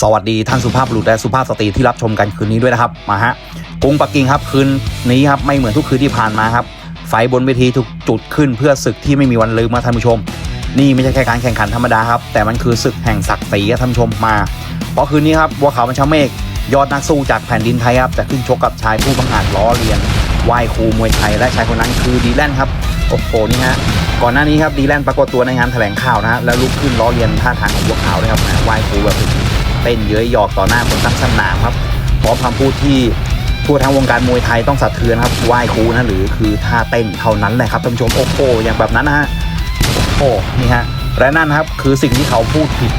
สวัสดีท่านสุภาพบุรุษและสุภาพสตรีที่รับชมกันคืนนี้ด้วยนะครับมาฮะกรุงปักกิ่งครับคืนนี้ครับไม่เหมือนทุกคืนที่ผ่านมาครับไฟบนเวทีถูกจุดขึ้นเพื่อศึกที่ไม่มีวันลืมมาท่านผู้ชม นี่ไม่ใช่แค่การแข่งขันธรรมดาครับแต่มันคือศึกแห่งศักดิ์ศรีท่านผู้ชมมา เพราะคืนนี้ครับบัวขาวบัญชาเมฆยอดนักสู้จากแผ่นดินไทยครับจะขึ้นชกกับชายผู้บังอาจล้อเลียนไหว้ครูมวยไทยและชายคนนั้นคือดีแลนครับโอ้โหนี่ฮะก่อนหน้านี้ครับดีแลนปรากฏตัวในงานแถลงข่าวนะฮะแล้วลุกขึ้นล้อเลียนท่าทางของบัวขาวด้วยครับไหว้ครูแบบ เต้นเย้ยหยอกต่อหน้าคนทั้งสนามครับพร้อมคำพูดที่ทั่วทั้งวงการมวยไทยต้องสะเทือนครับไหว้ครูนะหรือคือท่าเต้นเท่านั้นแหละครับท่านผู้ชมโอ้โหอย่างแบบนั้นนะฮะโอ้นี่ฮะและนั่นครับคือสิ่งที่เขาพูดผิด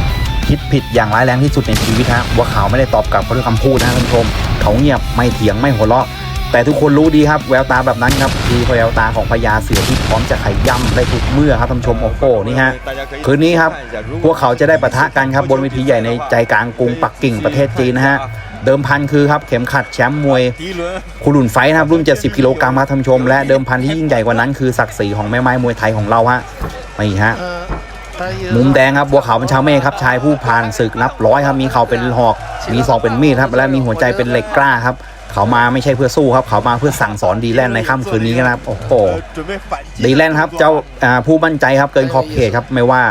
คิดผิดอย่างร้ายแรงที่สุดในชีวิตฮะว่าเขาไม่ได้ตอบกลับเขาด้วยคำพูดนะท่านผู้ชมเขาเงียบไม่เถียงไม่หัวเราะ แต่ทุกคนรู้ดีครับแววตาแบบนั้นครับคือแววตาของพญาเสือที่พร้อมจะขย่ำได้ทุกเมื่อครับท่านชมโอ้โหนี่ฮะคืนนี้ครับพวกเขาจะได้ปะทะกันครับบนเวทีใหญ่ในใจกลางกรุงปักกิ่งประเทศจีนนะฮะเดิมพันคือครับเข็มขัดแชมป์มวยคุรุนไฟนะครับรุ่น 70 กิโลกรัมครับท่านชม และเดิมพันที่ยิ่งใหญ่กว่านั้นคือศักดิ์ศรีของแม่ไม้มวยไทยของเราฮะนี่ฮะมุมแดงครับบัวขาวเป็นชาวเมฆครับชายผู้ผ่านศึกนับร้อยครับมีเข่าเป็นหอก มีศอกเป็นมีดครับและมีหัวใจเป็นเหล็กกล้าครับ เขามาไม่ใช่เพื่อสู้ครับเขามาเพื่อสั่งสอนดีแลนในค่ำคืนนี้นะครับโอ้โหดีแลนครับเจ้าผู้มั่นใจครับเกินขอบเขตครับไม่ว่า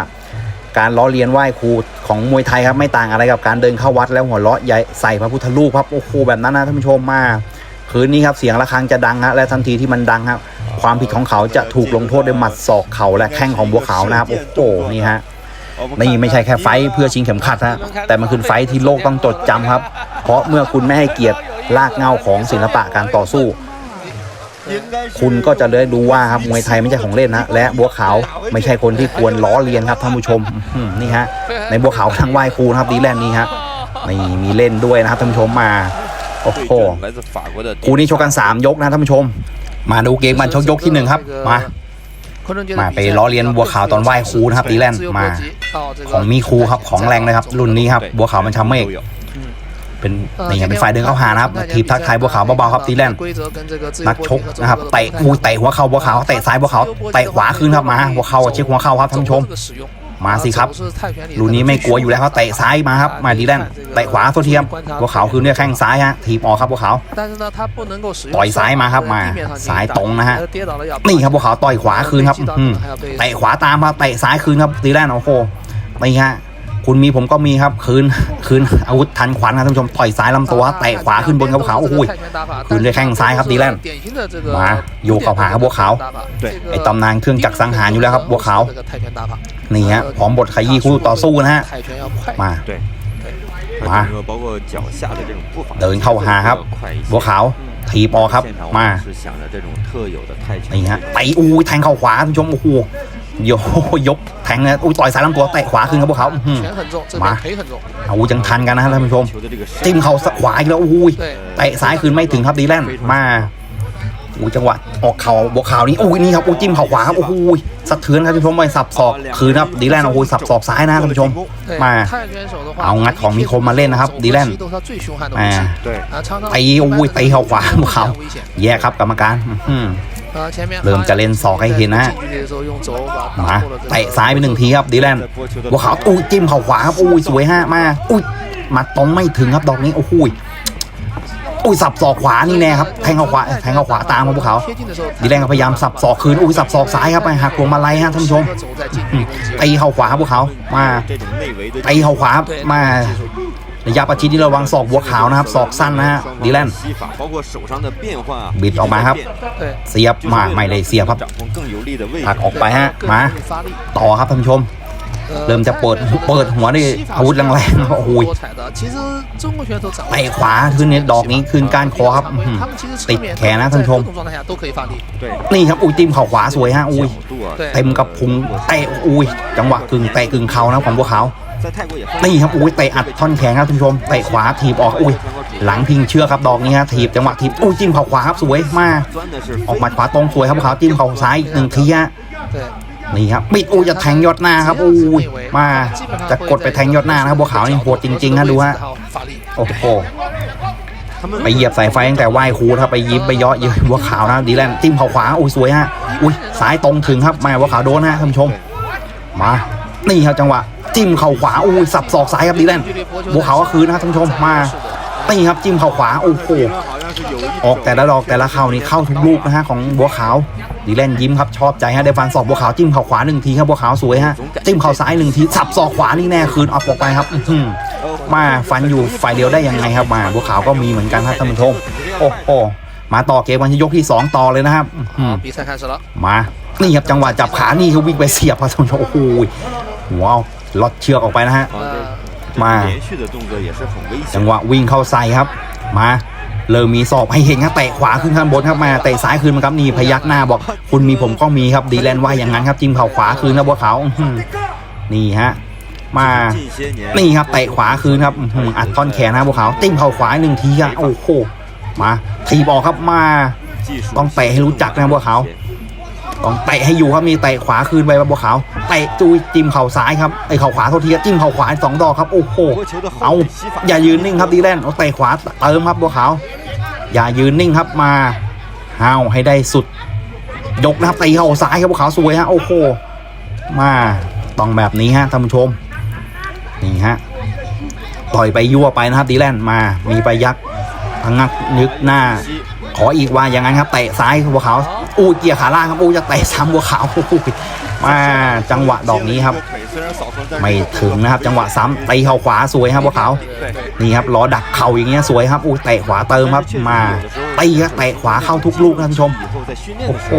การล้อเลียนไหว้ครูของมวยไทยครับไม่ต่างอะไรกับการเดินเข้าวัดแล้วหัวเราะใหญ่ใส่พระพุทธรูปครับโอ้โหแบบนั้นนะท่านผู้ชมมาคืนนี้ครับเสียงะระฆังจะดังฮะและทันทีที่มันดังครับความผิดของเขาจะถูกลงโทษด้วยหมัดศอกเข่าและแข้งของบัวขาวนะครับโอ้โหนี่ฮะนี่ไม่ใช่แค่ไฟเพื่อชิงเข็มขัดฮะแต่มันคือไฟที่โลกต้องจดจำครับ เพราะเมื่อคุณไม่ให้เกียรติ ลากเงาของศิลปะการต่อสู้ คุณก็จะได้ดูว่าครับมวยไทยไม่ใช่ของเล่นนะและบัวขาวไม่ใช่คนที่ควรล้อเลียนครับท่านผู้ชมนี่ฮะในบัวขาวทั้งไหว้ครูนะครับดีแลนด์นี่ฮะนี่มีเล่นด้วยนะครับท่านผู้ชมมาโอ้โหคู่นี้ชกกัน 3 ยกนะท่านผู้ชม มาดูเกมมันชกยกที่หนึ่งครับมามาไปล้อเลียนบัวขาวตอนไหว้ครูนะครับดีแลนด์มา ของมีครูครับของแรงนะครับ รุ่นนี้ครับ บัวขาวมันชำเมฆ เป็นนี่ไงเป็นฝ่ายเดินเข้าหานะครับทีบทักทายบัวขาวเบาๆครับดีแลนด์นักชกนะครับเตะอุ้ยเตะหัวเข่าบัวขาวเตะซ้ายบัวขาวเตะขวาคืนครับมาหัวเข่าเช็คหัวเข่าครับท่านผู้ชมมาสิครับลูนี้ไม่กลัวอยู่แล้วครับเตะซ้ายมาครับมาดีแลนเตะขวาโซเทียมบัวขาวคืนด้วยแข้งซ้ายฮะถีบออกครับบัวขาวต่อยซ้ายมาครับมาซ้ายตรงนะฮะนี่ครับบัวขาวต่อยขวาคืนครับอืมเตะขวาตามครับเตะซ้ายคืนครับดีแลนโอ้โหนี่ฮะ คุณมีผมก็มีครับคืนคืนอาวุธทันขวัญครับท่านผู้ชมต่อยซ้ายลำตัวเตะขวาขึ้นบนครับบัวขาวโอ้โหคืนด้วยแข้งซ้ายครับดีแลนด์มาโยกเข้าหาครับบัวขาวไอตำนานเครื่องจักรสังหารอยู่แล้วครับบัวขาวนี่ฮะพร้อมบทขยี้คู่ต่อสู้นะฮะมามาเดินเข้าหาครับบัวขาวถีบอครับมานี่ฮะไตอูแทงเข้าขวาท่านผู้ชมโอ้โห โยยกแทงนะอุ้ยต่อยสายลำตัวเตะขวาขึ้นครับบัวขาวอื้อหือมาอาวุธยังทันกันนะฮะท่านผู้ชม จิ้มเข่าขวาอีกแล้วอุ้ยเตะซ้ายคืนไม่ถึงครับดีแลนด์มาอุ้ยจังหวะออกเข่าบวกเข่านี้อุ้ยนี่ครับอุ้ยจิ้มเข่าขวาครับโอ้โหสะเทือนครับท่านผู้ชมไปสับศอกคืนครับดีแลนด์โอ้โหสับศอกซ้ายนะท่านผู้ชมมาเอางัดของมีคมมาเล่นนะครับดีแลนด์อ่าตีอุ้ยตีเข่าขวาบวกเข่าแย่ครับกรรมการอื้อหือ เริ่มจะเล่นศอกให้เห็นนะฮะมาเตะซ้ายไปหนึ่งทีครับดีแลนด์บัวขาวอุ้ยจิ้มเข่าขวาครับอุ้ยสวยฮะมาอุ้ยมาตรงไม่ถึงครับดอกนี้โอ้โหยอุ้ยสับศอกขวานี่แน่ครับแทงเข้าขวาแทงเข้าขวาตามครับพวกเขาดีแลนด์ก็พยายามสับศอกคืนอุ้ยสับศอกซ้ายครับไปหักพวงมาลัยฮะท่านผู้ชมตีเข่าขวาครับพวกเขามาตีเข่าขวาครับมา ระยะประชิดที่ระวังศอกบัวขาวนะครับศอกสั้นนะฮะดีแลนด์บิดออกมาครับ เสียบมาไม่ได้เสียบครับผลักออกไปฮะมาต่อครับท่านผู้ชม เริ่มจะเปิดเปิดหัวด้วยอาวุธแรงๆโอ้โหเตะขวาขึ้นเนี่ยดอกนี้ขึ้นก้านคอครับอื้อหือติดแขนนะท่านผู้ชม นี่ครับอุ้ยจิ้มเข่าขวาสวยฮะอุ้ยเต็มกับพุงเตะอุ้ยจังหวะกึ่งเตะกึ่งเข่านะของบัวขาว นี่ครับอุ้ยเตะอัดท่อนแขนครับท่านผู้ชมเตะขวาถีบออกอุ้ยหลังพิงเชือกครับดอกนี้ฮะถีบจังหวะถีบอุ้ยจิ้มเข่าขวาครับสวยมากออกมัดขวาตรงสวยครับบัวขาวจิ้มเข่าซ้ายหนึ่งทีฮะนี่ครับปิดอู้ยจะแทงยอดหน้าครับอู้ยมาจะกดไปแทงยอดหน้านะครับบัวขาวนี่โหดจริงๆนะดูฮะโอ้โหไปเหยียบสายไฟตั้งแต่ไหว้ครูครับไปยิบไปเยาะเยอะบัวขาวนะดีแลนจิ้มเข่าขวาอุ้ยสวยฮะอุ้ยซ้ายตรงถึงครับมาบัวขาวโดนนะท่านผู้ชม มานี่ครับจังหวะ จิ้มเข่าขวาโอ้ยสับศอกซ้ายครับดีแลนบวกเขาก็คืนนะครับท่านผู้ชมมาตีครับจิ้มเข่าขวาโอ้โหออกแต่ละดอกแต่ละเข่านี่เข้าทุกลูกนะฮะของบัวขาวดีแลนยิ้มครับชอบใจฮะเดฟันศอกบัวขาวจิ้มเข่าขวาหนึ่งทีครับบัวขาวสวยฮะจิ้มเข่าซ้ายหนึ่งทีสับศอกขวานี่แน่คืนออกออกไปครับมาฟันอยู่ฝ่ายเดียวได้ยังไงครับมาบัวขาวก็มีเหมือนกันครับท่านผู้ชมโอ้โหมาต่อเกมวันที่ยกที่ 2 ต่อเลยนะครับมานี่ครับจังหวะจับขานี่เขาวิ่งไปเสียบพอท่านผู้ชมโอ้โหว้าว ล็อตเชือกออกไปนะฮะ มา จังหวะวิ่งเข้าใส่ครับ มาเริ่มมีสอบให้เห็นครับเตะขวาขึ้นข้างบนครับมาเตะซ้ายคืนมาครับนี่พยักหน้าบอก คุณมีผมก็มีครับดีแลนว่าอย่างนั้นครับจิ้มเข่าขวาคืนนะบัวขาวนี่ฮะมานี่ครับเตะขวาคืนครับอัดท่อนแขนนะบัวขาวจิ้มเข่าขวาหนึ่งทีครับโอ้โหมาทีบออกครับมา ต้องเตะให้รู้จักนะบัวขาว ต้องเตะให้อยู่ครับมีเตะขวาคืนไปบัวขาวเตะจุยจิ้มเข่าซ้ายครับไอเข่าขวาโทษทีครัจิ้มเข่าขวาสองดอกครับโอ้โหเอาอย่ายืนนิ่งครับดีแลนเอาเตะขวาเติมครับบัวขาว อย่ายืนนิ่งครับมาห้าวให้ได้สุด ยกนะครับตีเข่าซ้ายครับบัวขาวสวยฮะโอ้โหมาต้องแบบนี้ฮะท่านผู้ชมนี่ฮะต่อยไปยั่วไปนะครับดีแลนมามีไปยักพังงักนึกหน้า ขออีกว่าอย่างนั้นครับเตะซ้ายบัวขาว อู้เกียร์ขาล่างครับอู้จะเตะซ้ำบัวขาวมาจังหวะดอกนี้ครับ ไม่ถึงนะครับ จังหวะซ้ำเตะเข่าขวาสวยครับบัวขาวนี่ครับล้อดักเข่าอย่างเงี้ยสวยครับอู้เตะขวาเติมครับมาเตะเตะขวาเข้าทุกลูกท่านชมโอ้โห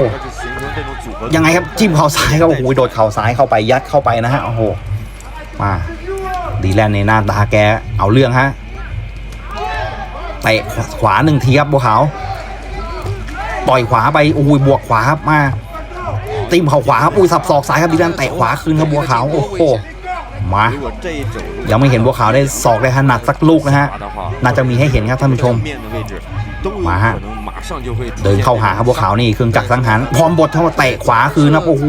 ยังไงครับจิ้มเข่าซ้ายครับโอ้โหโดดเข่าซ้ายเข้าไปยัดเข้าไปนะฮะโอ้โหมาดีแลนในหน้าตาแกเอาเรื่องฮะเตะขวาหนึ่งทีครับบัวขาว ต่อยขวาไปอุ้ยบวกขวาครับมาตีมเข่าขวาครับอุ้ยสับศอกซ้ายครับดิดันเตะขวาคืนครับบัวขาวโอ้โหมายังไม่เห็นบัวขาวได้ศอกได้ถนัดสักลูกนะฮะน่าจะมีให้เห็นครับท่านผู้ชมมาฮะเดินเข้าหาครับบัวขาวนี่เครื่องจักรสังหารพร้อมบทเท่าเตะขวาคืนนะโอ้โห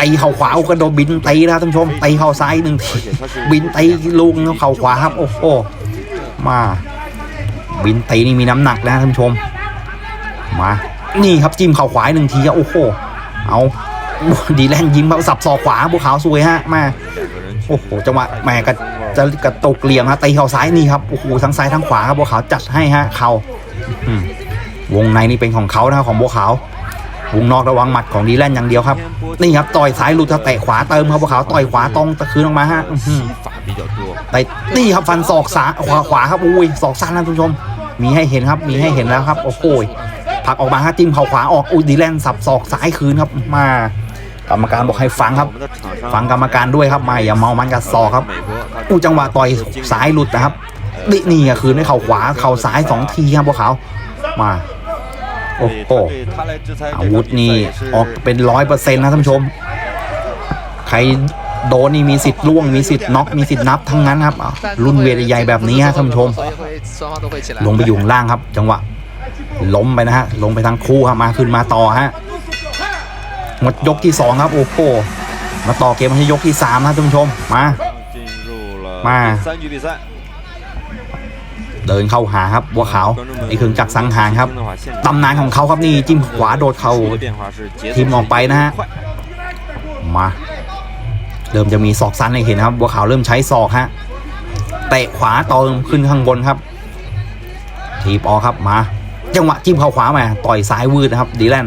ตีเข่าขวาโอ้กระโดดบินตีนะท่านผู้ชมตีเข่าซ้ายหนึ่งทีบินตีลูกเข่าขวาครับโอ้โหมาบินตีนี่มีน้ำหนักนะท่านผู้ชม มา นี่ครับจิ้มเข่าขวาหนึ่งทีโอ้โห เอาดีแลนยิงมาสับซอกขวาบุวขาวสวยฮะมาโอ้โหจังหวะแหมกระจะกระตกเหลี่ยมฮะตีเข่าซ้ายนี่ครับโอ้โหทั้งซ้ายทั้งขวาครับบุวขาวจัดให้ฮะเขาวงในนี่เป็นของเขานะครับของบุวขาววงนอกระวังหมัดของดีแลนอย่างเดียวครับ นี่ครับต่อยซ้ายลุดเตะขวาเติมครับบุวขาวต่อยขวาตรงตะคืนออกมาฮะแต่นี่ครับฟันศอกซ้ายขวาขวาครับอุ้ยศอกสั้นนะคุณผู้ชม มีให้เห็นครับมีให้เห็นแล้วครับ โอ้โห ผักออกมาฮะจิ้มเข่าขวาออกอุ้ยดีแลนสับศอกซ้ายคืนครับมากรรมการบอกให้ฟังครับ ฟังกรรมการด้วยครับไม่อย่าเมามันกับศอกครับอู้จังหวะต่อยซ้ายหลุดนะครับดินี่คืนให้เข่าขวาเข่าซ้ายสองทีครับพวกเขามาโอ้โหอาวุธนี่ออกเป็นร้อยเปอร์เซ็นต์นะท่านผู้ชม ใครโดนนี่มีสิทธิ์ล่วงมีสิทธิ์น็อกมีสิทธิ์นับทั้งนั้นครับรุ่นเวทใหญ่แบบนี้ฮะท่านผู้ชม ลงไปอยู่ล่างครับ จังหวะ ล้มไปนะฮะ ลงไปทางคู่ครับมาขึ้นมาต่อฮะหมดยกที่สองครับโอ้โหมาต่อเกมให้ยกที่สามนะท่านผู้ชมมามาเดินเข้าหาครับบัวขาวไอ้เครื่องจักรสังหารครับตำนานของเขาครับนี่จิ้มขวาโดดเข่าทีมออกไปนะฮะมาเริ่มจะมีศอกสั้นให้เห็นครับบัวขาวเริ่มใช้ศอกฮะเตะขวาต่อขึ้นข้างบนครับทีบออกครับมา จังหวะจิ้มเข่าขวามาต่อยซ้ายวืดนะครับดีแลน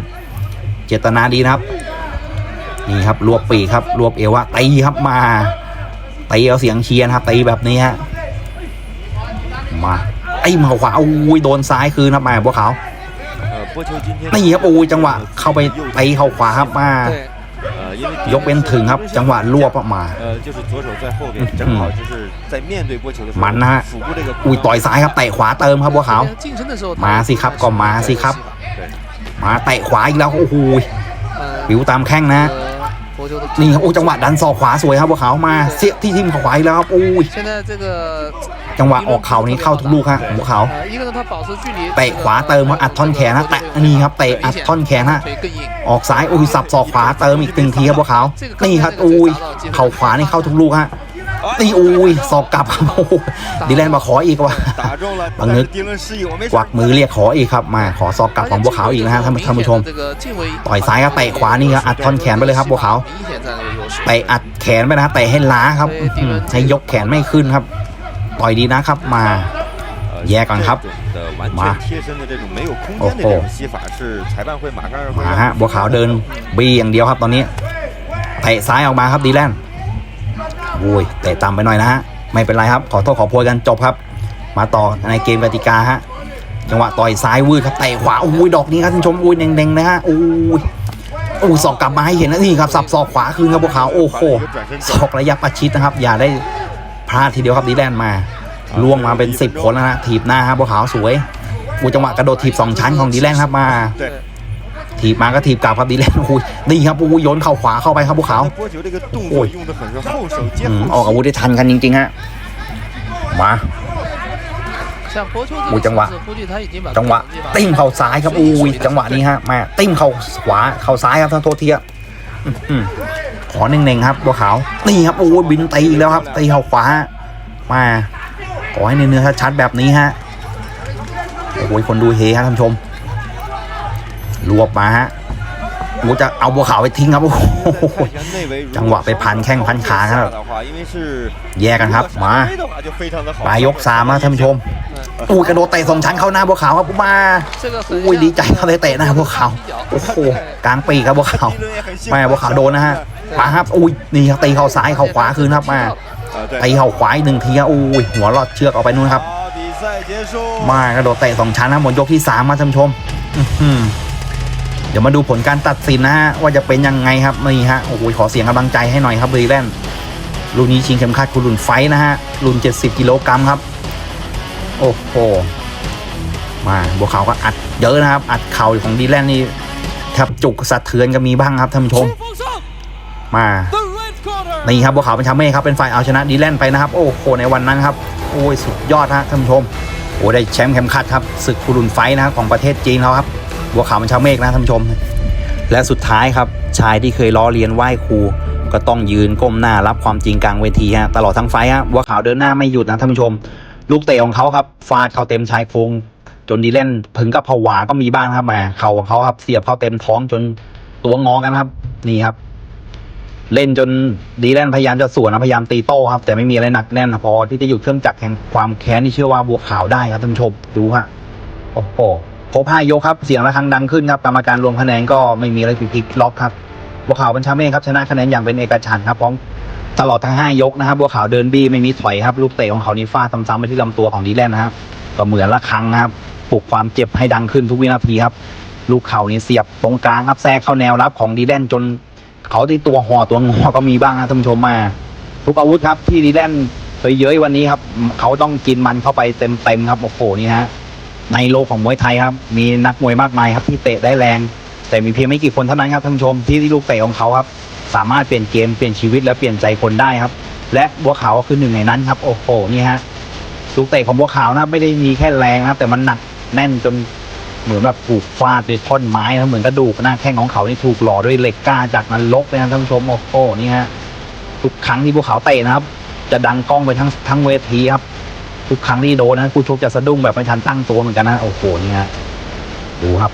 เจตนาดีนะครับ นี่ครับรวบปีครับรวบเอวะตีครับมาตีเอาเสียงเชียร์ครับตีแบบนี้ฮะมาไอ้เข่าขวาโอ้ยโดนซ้ายคืนครับมาพวกเขาวนี่ครับโอ้ยจังหวะเข้าไปตีเข่าขวาครับมา ยกเว้นถึงครับ จังหวะรวบออกมาณมันนะฮะอุ้ยต่อยซ้ายครับเตะขวาเติมครับบัวขาว มาสิครับก็มาสิครับ มาเตะขวาอีกแล้วโอ้โหบิวตามแข้งนะนี่ครับโอ้จังหวะดันศอกขวาสวยครับบัวขาวมาเสียที่ทิมขวาอีกแล้วครับอุ้ย จังหวะออกเข่านี้เข้าทุกลูกฮะหัวเขาเตะขวาเติมอัดท่อนแขนนะแตะนี่ครับเตะอัดท่อนแขนฮะออกซ้ายโอ้ยสับศอกขวาเติมอีกตึงทีครับพวกเขานี่ครับอุ้ยเข่าขวานี่เข้าทุกลูกฮะตีอุ้ยสอกกลับดิแลนมาขออีกว่าบังนึกกวักมือเรียกขออีกครับมาขอสอกกลับของพวกเขาอีกนะฮะท่านผู้ชมต่อยซ้ายก็เตะขวานี่ครับอัดท่อนแขนไปเลยครับพวกเขาวเตะอัดแขนไปนะเตะให้ล้าครับให้ยกแขนไม่ขึ้นครับ ต่อยดีนะครับมาแย่ก่อนครับมาโอ้โหมาฮะบัวขาวเดินบีอย่างเดียวครับตอนนี้เตะซ้ายออกมาครับดีแลนด์โอ้ยเตะต่ำไปหน่อยนะฮะไม่เป็นไรครับ ขอโทษขอโพยกันจบครับ มาต่อในเกมกติกาฮะจังหวะต่อยซ้ายวืดครับเตะขวาโอ้ยดอกนี้ครับท่านชมโอ้ยแดงๆนะฮะโอ้ยโอ้สอกกลับมาให้เห็นนะนี่ครับสับสอกขวาคืนครับบัวขาวโอ้โหสอกระยะประชิดนะครับ อย่าได้ ลาดทีเดียวครับดีแลนมาล่วงมาเป็น 10คนแล้วนะถีบหน้าครับบัวขาวสวยอูจังหวะกระโดดถีบ2ชั้นของดีแลนครับมาถีบมาก็ถีบกลับครับดีแลนด์อุ้ยนี่ครับอู้ยโยนเข่าขวาเข้าไปครับบัวขาวโอ้ยออกอาวุธได้ทันกันจริงๆฮะมาอู้จังหวะจังหวะติ้มเข่าซ้ายครับอู้จังหวะนี้ฮะมาติ้มเข่าขวาเข่าซ้ายครับท่างโทษทีอะ ขอเน่งๆครับบัวขาวนี่ครับโอ้บินตีอีกแล้วครับตีเข่าขวามาขอให้เนื้อชัดแบบนี้ฮะโอ้โหคนดูเฮฮะท่านชม รวบมาฮะโอ้จะเอาบัวขาวไปทิ้งครับโอ้จังหวะไปพันแข้งพันขาครับ แยกกันครับมาปลายยกสามนะท่านชมอู้กระโดดเตะสองชั้นเข้าหน้าบัวขาวครับมาอุ้ยดีใจเขาเลยเตะหน้าบัวขาวโอ้โหกลางปีครับบัวขาวแม่บัวขาวโดนนะฮะ มาครับอุ้ยนี่ครับตีเข่าซ้ายเข่าขวาคืนครับมาตีเข่าขวาอีกหนึ่งทีครัอุ้ยหัวลอดเชือกออกไปนู่นครับ มากระโดดเตะสองชั้นนะหมดยกที่สามมาท่านชมเดี๋ยวมาดูผลการตัดสินนะฮะว่าจะเป็นยังไงครับนี่ฮะโอ้โหขอเสียงกำลังใจให้หน่อยครับบรีแลนด์รุ่นนี้ชิงเข็มขัดคุณรุ่นไฟนะฮะรุ่น 70 กิโลกรัมครับ โอ้โหมาบัวขาวก็อัดเยอะนะครับ อัดเข่าของดีแลนนี่แทบจุกสะเทือนก็มีบ้างครับท่านผู้ชม มานี่ครับบัวขาวเป็นชาเม่ครับเป็นฝ่ายเอาชนะดีแลนไปนะครับ โอ้โหในวันนั้นครับโอ้ยสุดยอดฮะท่านผู้ชมโอ้ได้แชมป์เข็มขัดครับศึกกุรุนไฟท์นะครับของประเทศจีนเขาครับบัวขาวเป็นชาเมฆนะท่านผู้ชม และสุดท้ายครับชายที่เคยล้อเลียนไหว้ครูก็ต้องยืนก้มหน้ารับความจริงกลางเวทีฮะตลอดทั้งไฟท์ฮะบัวขาวเดินหน้าไม่หยุดนะท่านผู้ชม ลูกเตะของเขาครับฟาดเข้าเต็มชายโครงจนดีแลนพึงกับผวาก็มีบ้างครับแหมเข่าของเขาครับเสียบเข้าเต็มท้องจนตัวงอกันครับ นี่ครับ เล่นจนดีแลนพยายามจะสวนนะพยายามตีโต้ครับ แต่ไม่มีอะไรหนักแน่นนะพอที่จะหยุดเครื่องจักรแห่งความแค้นที่เชื่อว่าบัวขาวได้ครับท่านชมดูฮะโอ้โหครบห้ายกครับ เสียงระฆังดังขึ้นครับกรรมการรวมคะแนนก็ไม่มีอะไรผิดพลิกล็อกครับบัวขาวเป็นชาเม่ครับชนะคะแนนอย่างเป็นเอกฉันท์ครับพร้อมตลอดทั้งห้ายกนะครับบัวขาวเดินบี้ไม่มีถอยครับลูกเตะของเขานี่ฟาดซ้ำๆไปที่ลำตัวของดีแลนนะครับก็เหมือนระฆังครับปลุกความเจ็บให้ดังขึ้นทุกวินาทีครับ ลูกเข่านี่เสียบตรงกลางครับแทรกเข้าแนวรับของดีแลนจน เขาที่ตัวห่อตัวงอก็มีบ้างนะท่านผู้ชมมา ทุกอาวุธครับ ที่ดีแลนเคยเย้ยวันนี้ครับ เขาต้องกินมันเข้าไปเต็มๆครับโอ้โหนี่ฮะในโลกของมวยไทยครับ มีนักมวยมากมายครับ ที่เตะได้แรง แต่มีเพียงไม่กี่คนเท่านั้นครับท่านผู้ชมที่ที่ลูกเตะของเขาครับ สามารถเปลี่ยนเกมเปลี่ยนชีวิตและเปลี่ยนใจคนได้ครับ และบัวขาวก็คือหนึ่งในนั้นครับ โอ้โหนี่ฮะลูกเตะของบัวขาวนะไม่ได้มีแค่แรงนะครับ แต่มันหนักแน่นจน เหมือนแบบถูกฟาดด้วยท่อนไม้นะเหมือนกระดูกหน้าแข้งของเขานี่ถูกหล่อด้วยเหล็กก้าจากนรกเลยนะท่านผู้ชมโอ้โหนี่ฮะทุกครั้งที่พวกเขาเตะนะครับ จะดังกล้องไปทั้งทั้งเวทีครับ ทุกครั้งที่โดนนะคู่ชกจะสะดุ้งแบบไม่ทันตั้งตัวเหมือนกันนะโอ้โหนี่ฮะดูครับ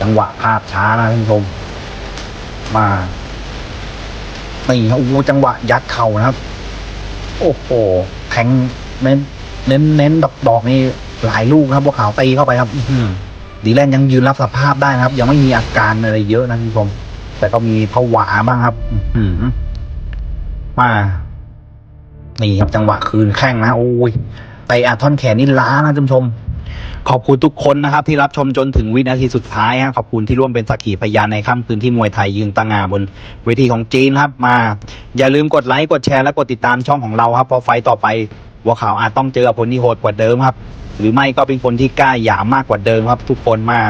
จังหวะภาพช้านะท่านผู้ชมมานี่ครับโอ้โหจังหวะยัดเข่านะครับ โอ้โหแทงเน้นเน้นเน้นดอกดอกนี่หลายลูกครับพวกเขาตีเข้าไปครับ อื ดีแลนยังยืนรับสภาพได้นะครับ ยังไม่มีอาการอะไรเยอะนะคุณผู้ชมแต่ก็มีผวาบ้างครับ อืมานี่ครับจังหวะคืนแข้งนะโอ้ยไตอาท่อนแขนนี่ล้านะท่านผู้ชม ขอบคุณทุกคนนะครับ ที่รับชมจนถึงวินาทีสุดท้ายฮะขอบคุณที่ร่วมเป็นสักขีพยานในค่ำคืนที่มวยไทยยืนตังงาบนเวทีของจีนครับมา อย่าลืมกดไลค์กดแชร์และกดติดตามช่องของเราครับเพราะไฟต่อไปวัวขาวอาจต้องเจอกับคนที่โหดกว่าเดิมครับ หรือไม่ก็เป็นคนที่กล้าหยามมากกว่าเดิมครับ ทุกคนมา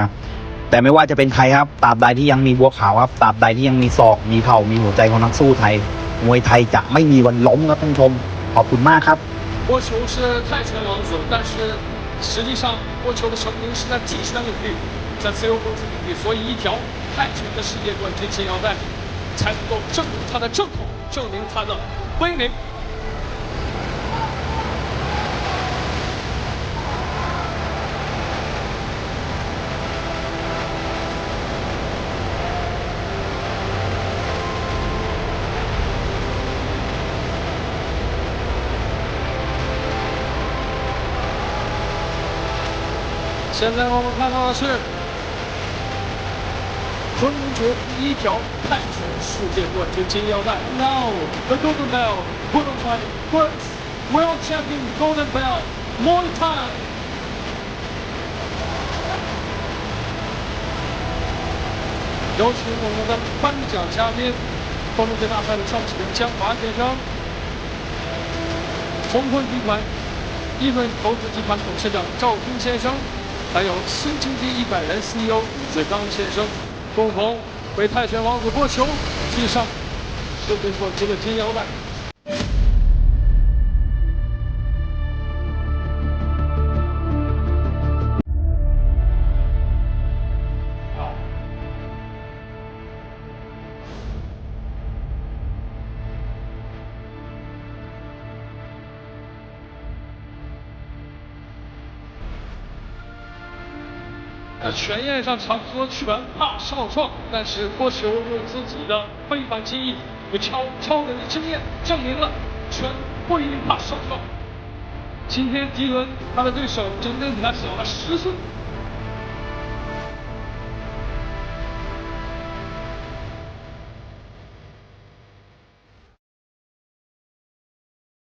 แต่ไม่ว่าจะเป็นใครครับตราบใดที่ยังมีบัวขาวครับตราบใดที่ยังมีศอกมีเข่ามีหัวใจของนักสู้ไทย มวยไทยจะไม่มีวันล้มครับท่านผู้ชม ขอบคุณมากครับ 波球是泰拳王子，但是实际上波球的成名是在极限领域，在自由搏击领域，所以一条泰拳的世界冠军金腰带才能够证明他的正统，证明他的威名。 现在我们看到的是中国第一条泰拳世界冠军金腰带。Now the golden Bell Golden by first world champion golden bell Muay Thai。有请我们的颁奖嘉宾，东东节大赛的创始人江华先生，红坤集团亿润投资集团董事长赵斌先生，还有新经济一百人 CEO 李子刚先生，共同为泰拳王子播球系上世界冠军的金腰带。那拳宴上常说拳怕少壮，但是郭球用自己的非凡技艺与超超人的经验，证明了拳不一定怕少壮。今天迪伦他的对手整整比他小了十岁，